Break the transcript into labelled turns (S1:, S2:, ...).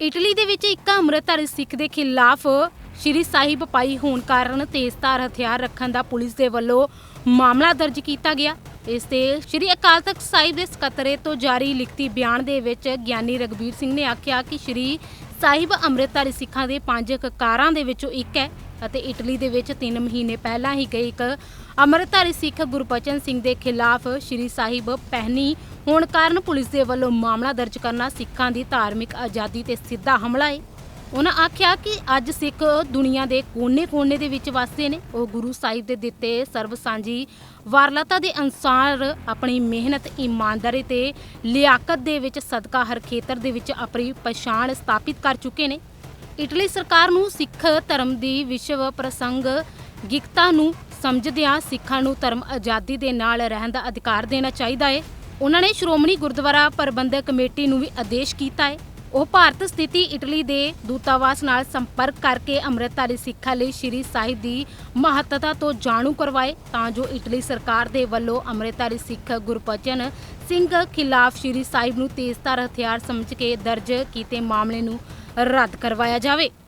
S1: Italy ਦੇ ਵਿੱਚ ਇੱਕ ਅੰਮ੍ਰਿਤਧਾਰੀ ਸਿੱਖ ਦੇ ਖਿਲਾਫ ਸ਼੍ਰੀ ਸਾਹਿਬ ਪਾਈ ਹੋਣ ਕਾਰਨ ਤੇਜ਼ਧਾਰ ਹਥਿਆਰ ਰੱਖਣ ਦਾ ਪੁਲਿਸ ਦੇ ਵੱਲੋਂ ਮਾਮਲਾ ਦਰਜ ਕੀਤਾ ਗਿਆ। ਇਸ ਤੇ ਸ਼੍ਰੀ ਅਕਾਲ ਤਖਤ ਸਾਹਿਬ ਦੇ ਸਕੱਤਰੇ ਤੋਂ ਜਾਰੀ ਲਿਖਤੀ ਬਿਆਨ ਦੇ ਵਿੱਚ ਗਿਆਨੀ ਰਗਵੀਰ ਸਿੰਘ ਨੇ ਆਖਿਆ ਕਿ ਸ਼੍ਰੀ ਸਾਹਿਬ ਅੰਮ੍ਰਿਤਧਾਰੀ ਸਿੱਖਾਂ ਦੇ ਪੰਜ ਕਕਾਰਾਂ ਦੇ ਵਿੱਚੋਂ ਇੱਕ ਹੈ ਅਤੇ ਇਟਲੀ ਦੇ ਵਿੱਚ 3 ਮਹੀਨੇ ਪਹਿਲਾਂ ਹੀ ਗਏ ਇੱਕ ਅੰਮ੍ਰਿਤਧਾਰੀ ਸਿੱਖ ਗੁਰਬਚਨ ਸਿੰਘ ਦੇ ਖਿਲਾਫ ਸ਼੍ਰੀ ਸਾਹਿਬ ਪਹਿਨੀ ਹੋਣ ਕਾਰਨ ਪੁਲਿਸ ਦੇ ਵੱਲੋਂ ਮਾਮਲਾ ਦਰਜ ਕਰਨਾ ਸਿੱਖਾਂ ਦੀ ਧਾਰਮਿਕ ਆਜ਼ਾਦੀ ਤੇ ਸਿੱਧਾ ਹਮਲਾ ਹੈ ਉਹਨਾਂ ਆਖਿਆ ਕਿ ਅੱਜ ਸਿੱਖ ਦੁਨੀਆ ਦੇ ਕੋਨੇ-ਕੋਨੇ ਦੇ ਵਿੱਚ ਵਸਦੇ ਨੇ। ਉਹ ਗੁਰੂ ਸਾਹਿਬ ਦੇ ਦਿੱਤੇ ਸਰਬ ਸਾਂਝੀ ਵਾਰਲਤਾ ਦੇ ਅਨੁਸਾਰ ਆਪਣੀ ਮਿਹਨਤ, ਇਮਾਨਦਾਰੀ ਤੇ ਲਿਆਕਤ ਦੇ ਵਿੱਚ ਸਦਕਾ ਹਰ ਖੇਤਰ ਦੇ ਵਿੱਚ ਆਪਣੀ ਪਛਾਣ ਸਥਾਪਿਤ ਕਰ ਚੁੱਕੇ ਨੇ। ਇਟਲੀ ਸਰਕਾਰ ਨੂੰ ਸਿੱਖ ਧਰਮ ਦੀ ਵਿਸ਼ਵ ਪ੍ਰਸੰਗ ਗਿਕਤਾ ਨੂੰ ਸਮਝਦਿਆਂ ਸਿੱਖਾਂ ਨੂੰ ਧਰਮ ਆਜ਼ਾਦੀ ਦੇ ਨਾਲ ਰਹਿਣ ਦਾ ਅਧਿਕਾਰ ਦੇਣਾ ਚਾਹੀਦਾ ਹੈ ਉਹਨਾਂ ਨੇ ਸ਼੍ਰੋਮਣੀ ਗੁਰਦੁਆਰਾ ਪ੍ਰਬੰਧਕ ਕਮੇਟੀ ਨੂੰ ਵੀ ਆਦੇਸ਼ ਕੀਤਾ ਹੈ। ਉਹ ਭਾਰਤ ਸਥਿਤੀ ਇਟਲੀ ਦੇ ਦੂਤਾਵਾਸ ਨਾਲ ਸੰਪਰਕ ਕਰਕੇ ਅੰਮ੍ਰਿਤਧਾਰੀ ਸਿੱਖਾਂ ਲਈ ਸ਼੍ਰੀ ਸਾਹਿਬ ਦੀ ਮਹੱਤਤਾ ਤੋਂ ਜਾਣੂ ਕਰਵਾਏ, ਤਾਂ ਜੋ ਇਟਲੀ ਸਰਕਾਰ ਦੇ ਵੱਲੋਂ ਅੰਮ੍ਰਿਤਧਾਰੀ ਸਿੱਖ ਗੁਰਬਚਨ ਸਿੰਘ ਖਿਲਾਫ ਸ਼੍ਰੀ ਸਾਹਿਬ ਨੂੰ ਤੇਜ਼ਧਾਰ ਹਥਿਆਰ ਸਮਝ ਕੇ ਦਰਜ ਕੀਤੇ ਮਾਮਲੇ ਨੂੰ ਰੱਦ ਕਰਵਾਇਆ ਜਾਵੇ।